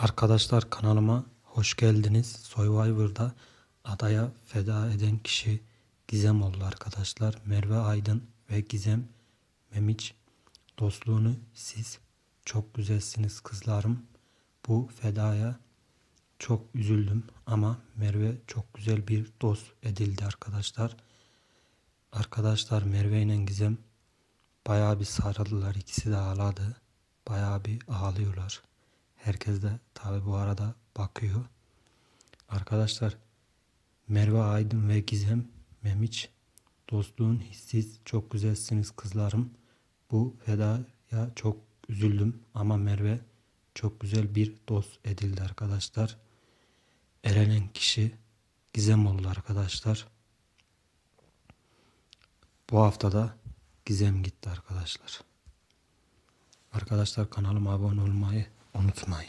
Arkadaşlar kanalıma hoş geldiniz. Survivor'da adaya feda eden kişi Gizem oldu arkadaşlar. Merve Aydın ve Gizem Memiç dostluğunu siz çok güzelsiniz kızlarım. Bu fedaya çok üzüldüm ama Merve çok güzel bir dost edildi arkadaşlar. Arkadaşlar Merve ile Gizem bayağı bir sarıldılar. İkisi de ağladı. Bayağı bir ağlıyorlar. Herkes de tabi bu arada bakıyor. Arkadaşlar Merve Aydın ve Gizem Memiç dostluğun hissiz çok güzelsiniz kızlarım. Bu fedaya çok üzüldüm ama Merve çok güzel bir dost edildi arkadaşlar. Elenen kişi Gizem oldu arkadaşlar. Bu haftada Gizem gitti arkadaşlar. Arkadaşlar kanalıma abone olmayı おむつまい